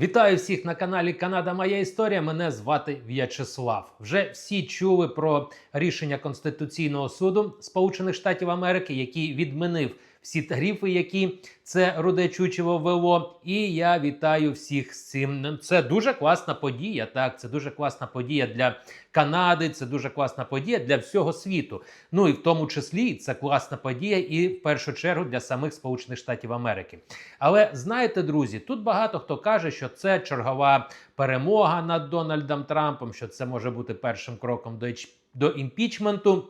Вітаю всіх на каналі Канада Моя Історія. Мене звати В'ячеслав. Вже всі чули про рішення Конституційного суду Сполучених Штатів Америки, який відмінив всі тарифи, які це руде чучево вело. І я вітаю всіх з цим. Це дуже класна подія. Так, це дуже класна подія для Канади. Це дуже класна подія для всього світу. Ну і в тому числі це класна подія, і в першу чергу для самих Сполучених Штатів Америки. Але знаєте, друзі, тут багато хто каже, що це чергова перемога над Дональдом Трампом, що це може бути першим кроком до, до імпічменту.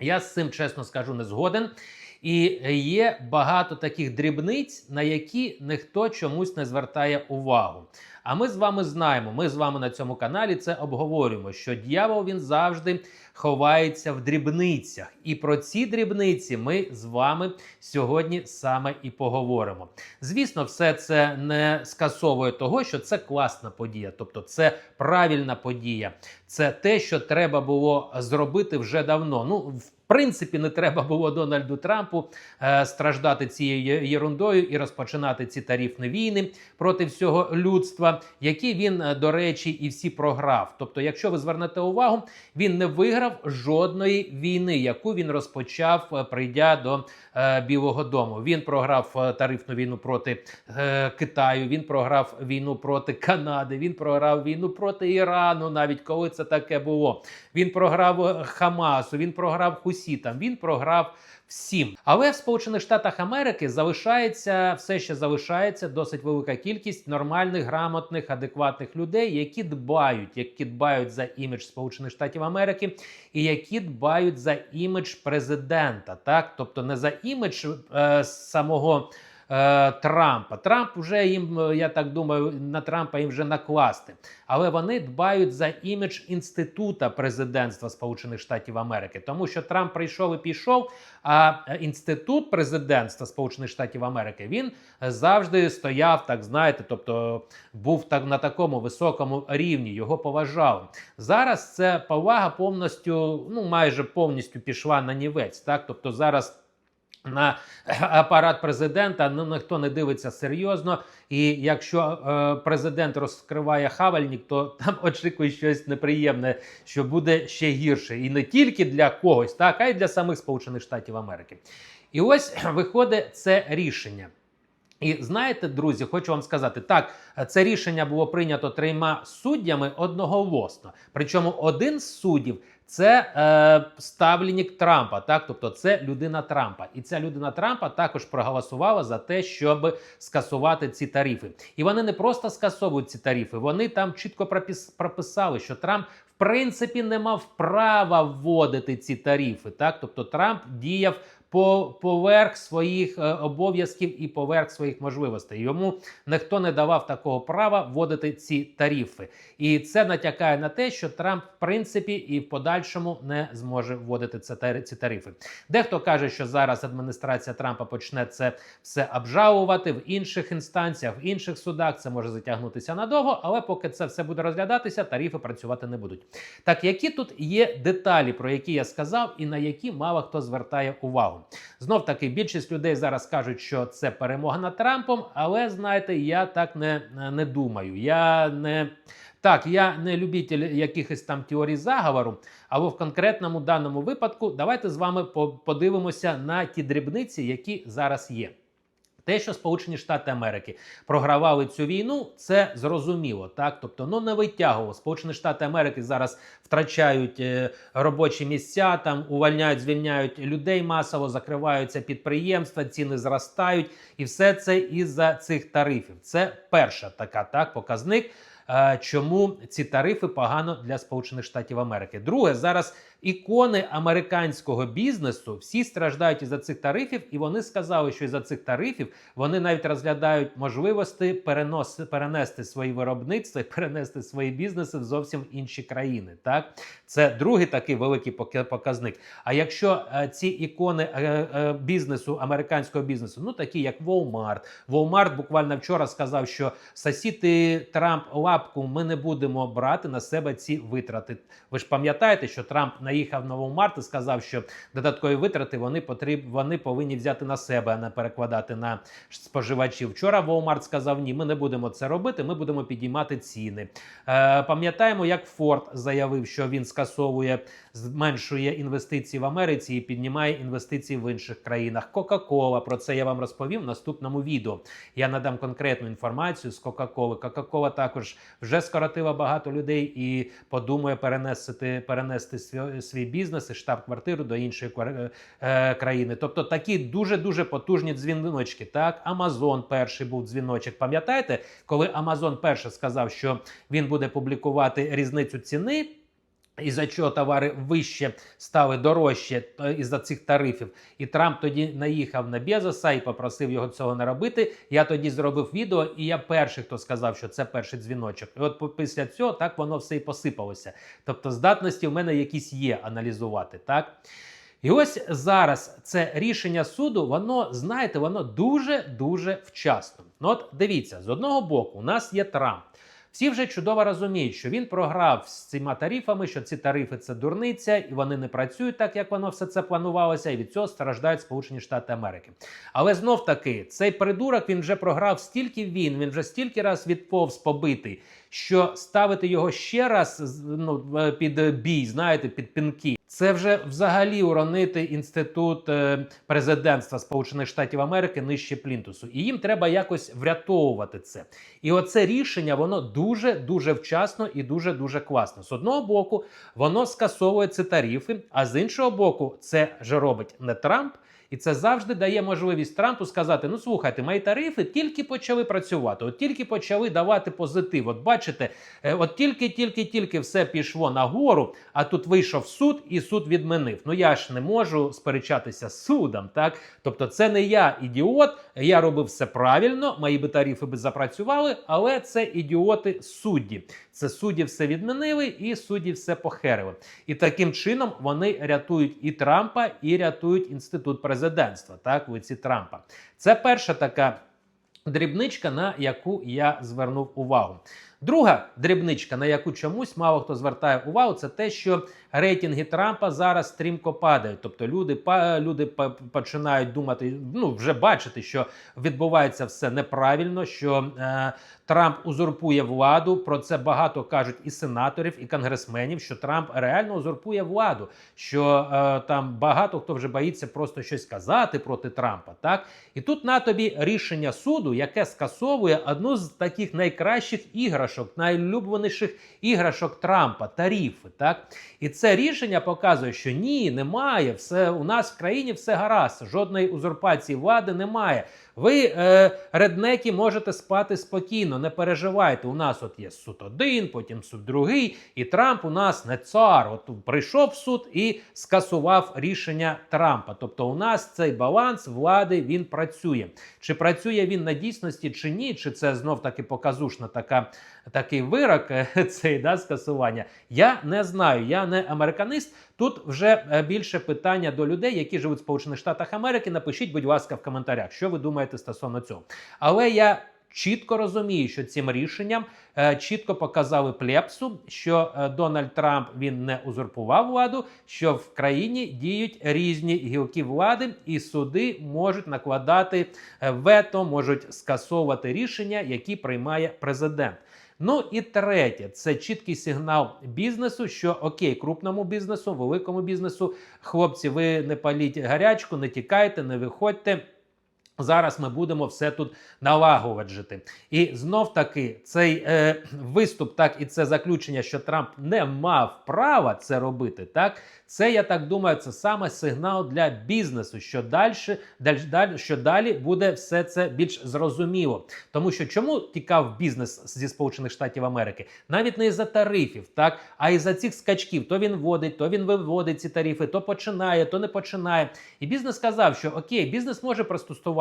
Я з цим чесно скажу не згоден. І є багато таких дрібниць, на які ніхто чомусь не звертає увагу. А ми з вами знаємо, ми з вами на цьому каналі це обговорюємо, що дьявол він завжди ховається в дрібницях. І про ці дрібниці ми з вами сьогодні саме і поговоримо. Звісно, все це не скасовує того, що це класна подія, тобто це правильна подія, це те, що треба було зробити вже давно. Ну, в принципі, не треба було Дональду Трампу е, страждати цією єрундою і розпочинати ці тарифні війни проти всього людства, які він, е, до речі, і всі програв. Тобто, якщо ви звернете увагу, він не виграв жодної війни, яку він розпочав, е, прийдя до е, Білого Дому. Він програв е, тарифну війну проти е, Китаю. Він програв війну проти Канади. Він програв війну проти Ірану, навіть коли це таке було. Він програв Хамасу, він програв Хусітам, він програв всім. Але в Сполучених Штатах Америки залишається все ще залишається досить велика кількість нормальних, грамотних, адекватних людей, які дбають, які дбають за імідж Сполучених Штатів Америки, і які дбають за імідж президента. Так, тобто не за імідж е, самого. Е, Трампа. Трамп вже їм, е, я так думаю, на Трампа їм вже накласти. Але вони дбають за імідж інститута президентства Сполучених Штатів Америки, тому що Трамп прийшов і пішов. А е, інститут президентства Сполучених Штатів Америки він завжди стояв, так знаєте, тобто був так на такому високому рівні. Його поважали. Зараз ця повага повністю, ну майже повністю пішла на нівець. Так, тобто зараз. На апарат президента ну ніхто не дивиться серйозно. І якщо е, президент розкриває хавальник, то там очікує щось неприємне, що буде ще гірше, і не тільки для когось, так а й для самих Сполучених Штатів Америки. І ось виходить це рішення. І знаєте, друзі, хочу вам сказати, так, це рішення було прийнято трьома суддями одноголосно. Причому один з суддів це е, ставленник Трампа, так, тобто це людина Трампа. І ця людина Трампа також проголосувала за те, щоб скасувати ці тарифи. І вони не просто скасовують ці тарифи, вони там чітко пропис- прописали, що Трамп. В принципі, не мав права вводити ці тарифи. Так, тобто Трамп діяв по поверх своїх е, обов'язків і поверх своїх можливостей. Йому ніхто не давав такого права вводити ці тарифи, і це натякає на те, що Трамп, в принципі, і в подальшому не зможе вводити це ці тарифи. Дехто каже, що зараз адміністрація Трампа почне це все обжалувати в інших інстанціях, в інших судах. Це може затягнутися надовго, але поки це все буде розглядатися, тарифи працювати не будуть. Так, які тут є деталі, про які я сказав, і на які мало хто звертає увагу. Знов таки, більшість людей зараз кажуть, що це перемога над Трампом, але знаєте, я так не, не думаю. Я не так, я не любитель якихось там теорій заговору, але в конкретному даному випадку давайте з вами подивимося на ті дрібниці, які зараз є. Те, що Сполучені Штати Америки програвали цю війну, це зрозуміло. Так, тобто, ну не витягував. Сполучені Штати Америки зараз втрачають е, робочі місця, там увольняють, звільняють людей масово, закриваються підприємства, ціни зростають, і все це із-за цих тарифів. Це перша така так показник. е, Чому ці тарифи погано для Сполучених Штатів Америки? Друге, зараз ікони американського бізнесу всі страждають із за цих тарифів, і вони сказали, що із за цих тарифів вони навіть розглядають можливості перенос, перенести свої виробництва, і перенести свої бізнеси в зовсім інші країни. Так, це другий такий великий показник. А якщо е, ці ікони е, е, бізнесу, американського бізнесу, ну такі як Walmart, Walmart буквально вчора сказав, що сосіти Трамп лапку ми не будемо брати на себе ці витрати. Ви ж пам'ятаєте, що Трамп наїхав на Walmart і сказав, що додаткові витрати вони потріб, вони повинні взяти на себе, а не перекладати на споживачів. Вчора Walmart сказав: ні, ми не будемо це робити. Ми будемо підіймати ціни. Е, пам'ятаємо, як Ford заявив, що він скасовує, зменшує інвестиції в Америці і піднімає інвестиції в інших країнах. Coca-Cola, про це я вам розповів в наступному відео. Я надам конкретну інформацію з Coca-Cola. Coca-Cola також вже скоротила багато людей і подумає перенести, перенести свій, бізнес і штаб-квартиру до іншої квар- е, країни. Тобто такі дуже дуже потужні дзвіночки. Так, Амазон перший був дзвіночок. Пам'ятаєте, коли Амазон перше сказав, що він буде публікувати різницю ціни. І за чого товари вище стали дорожче е, із-за цих тарифів. І Трамп тоді наїхав на Безоса і попросив його цього не робити. Я тоді зробив відео, і я перший, хто сказав, що це перший дзвіночок. І от після цього так воно все і посипалося. Тобто, здатності в мене якісь є аналізувати, так. І ось зараз це рішення суду, воно, знаєте, воно дуже-дуже вчасно. Ну от дивіться, з одного боку, у нас є Трамп. Всі вже чудово розуміють, що він програв з цими тарифами, що ці тарифи це дурниця, і вони не працюють так, як воно все це планувалося, і від цього страждають Сполучені Штати Америки. Але знов таки цей придурок він вже програв стільки він, він вже стільки раз відповз побитий, що ставити його ще раз ну, під бій, знаєте, під пінки. Це вже взагалі уронити інститут е, президентства Сполучених Штатів Америки нижче плінтусу, і їм треба якось врятовувати це. І оце рішення воно дуже дуже вчасно і дуже дуже класно. З одного боку, воно скасовує ці тарифи, а з іншого боку, це ж робить не Трамп. І це завжди дає можливість Трампу сказати: ну слухайте, мої тарифи тільки почали працювати, от тільки почали давати позитив. От бачите, е, от тільки, тільки, тільки все пішло нагору, а тут вийшов суд, і суд відмінив. Ну я ж не можу сперечатися з судом, так? Тобто, це не я ідіот, я робив все правильно, мої би тарифи би запрацювали, але це ідіоти судді. Це судді все відмінили, і судді все похерили. І таким чином вони рятують і Трампа, і рятують інститут президентства. Так, в лиці Трампа. Це перша така дрібничка, на яку я звернув увагу. Друга дрібничка, на яку чомусь мало хто звертає увагу, це те, що рейтинги Трампа зараз стрімко падають. Тобто люди, люди починають думати, ну вже бачити, що відбувається все неправильно, що е, Трамп узурпує владу. Про це багато кажуть і сенаторів, і конгресменів, що Трамп реально узурпує владу. Що е, там багато хто вже боїться просто щось казати проти Трампа. Так і тут на тобі рішення суду, яке скасовує одну з таких найкращих іграшок, найулюбленіших іграшок Трампа тарифи. Так і це рішення показує, що ні, немає. Все у нас в країні все гаразд. Жодної узурпації влади немає. Ви, е, реднеки, можете спати спокійно, не переживайте. У нас от є суд один, потім суд другий, і Трамп у нас не цар. От прийшов суд і скасував рішення Трампа. Тобто, у нас цей баланс влади він працює. Чи працює він на дійсності, чи ні? Чи це знов таки показушна така такий вирок, е, цей да, скасування? Я не знаю. Я не американист. Тут вже е, більше питання до людей, які живуть в Сполучених Штатах Америки. Напишіть, будь ласка, в коментарях, що ви думаєте стосовно цього. Але я. Чітко розумію, що цим рішенням е, чітко показали плепсу, що е, Дональд Трамп він не узурпував владу, що в країні діють різні гілки влади, і суди можуть накладати е, вето, можуть скасовувати рішення, які приймає президент. Ну і третє, це чіткий сигнал бізнесу, що окей, крупному бізнесу, великому бізнесу, хлопці, ви не паліть гарячку, не тікайте, не виходьте. Зараз ми будемо все тут налагоджити. І знов таки цей е, виступ, так і це заключення, що Трамп не мав права це робити. Так, це я так думаю, це саме сигнал для бізнесу, що далі, далі, далі що далі буде все це більш зрозуміло. Тому що чому тікав бізнес зі Сполучених Штатів Америки? Навіть не із-за тарифів, так а із-за цих скачків. То він вводить, то він виводить ці тарифи, то починає, то не починає. І бізнес сказав, що окей, бізнес може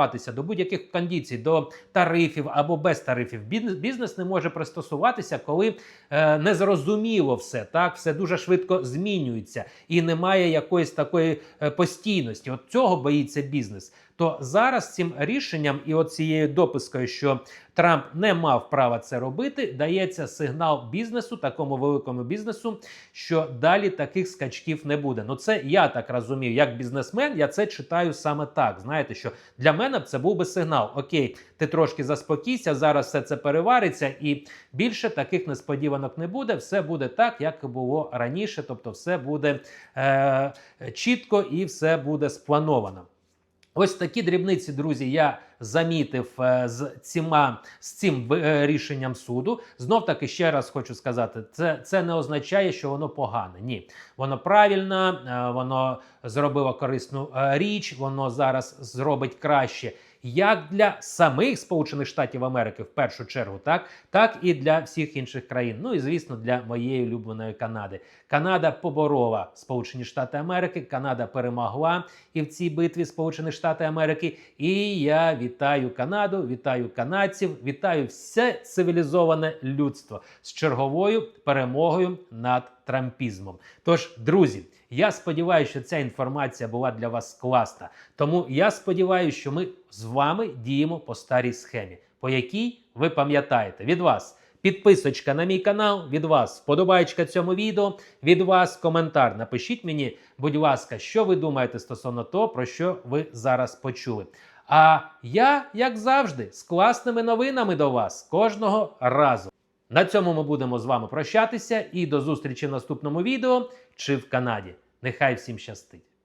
пристосуватися до будь-яких кондицій, до тарифів або без тарифів. Бізнес, не може пристосуватися, коли е, незрозуміло все, так все дуже швидко змінюється і немає якоїсь такої е, постійності. От цього боїться бізнес. то зараз цим рішенням і от цією допискою, що Трамп не мав права це робити, дається сигнал бізнесу, такому великому бізнесу, що далі таких скачків не буде. Ну це я так розумію, як бізнесмен, я це читаю саме так. Знаєте, що для мене б це був би сигнал: Окей, ти трошки заспокійся, зараз все це перевариться, і більше таких несподіванок не буде. Все буде так, як було раніше. Тобто, все буде е, чітко і все буде сплановано. Ось такі дрібниці, друзі, я замітив е, з ціма з цим е, рішенням суду. Знов таки ще раз хочу сказати: це, це не означає, що воно погане. Ні, воно правильно, е, воно зробило корисну річ, воно зараз зробить краще. Як для самих Сполучених Штатів Америки в першу чергу, так так і для всіх інших країн. Ну і звісно, для моєї улюбленої Канади. Канада поборола Сполучені Штати Америки. Канада перемогла і в цій битві Сполучені Штати Америки. І я вітаю Канаду, вітаю канадців, вітаю все цивілізоване людство з черговою перемогою над трампізмом. Тож, друзі, я сподіваюся, що ця інформація була для вас класна. Тому я сподіваюся, що ми з вами діємо по старій схемі, по якій ви пам'ятаєте від вас. Підписочка на мій канал, від вас вподобайка цьому відео, від вас коментар. Напишіть мені, будь ласка, що ви думаєте стосовно того, про що ви зараз почули. А я, як завжди, з класними новинами до вас кожного разу. На цьому ми будемо з вами прощатися і до зустрічі в наступному відео чи в Канаді. Нехай всім щастить!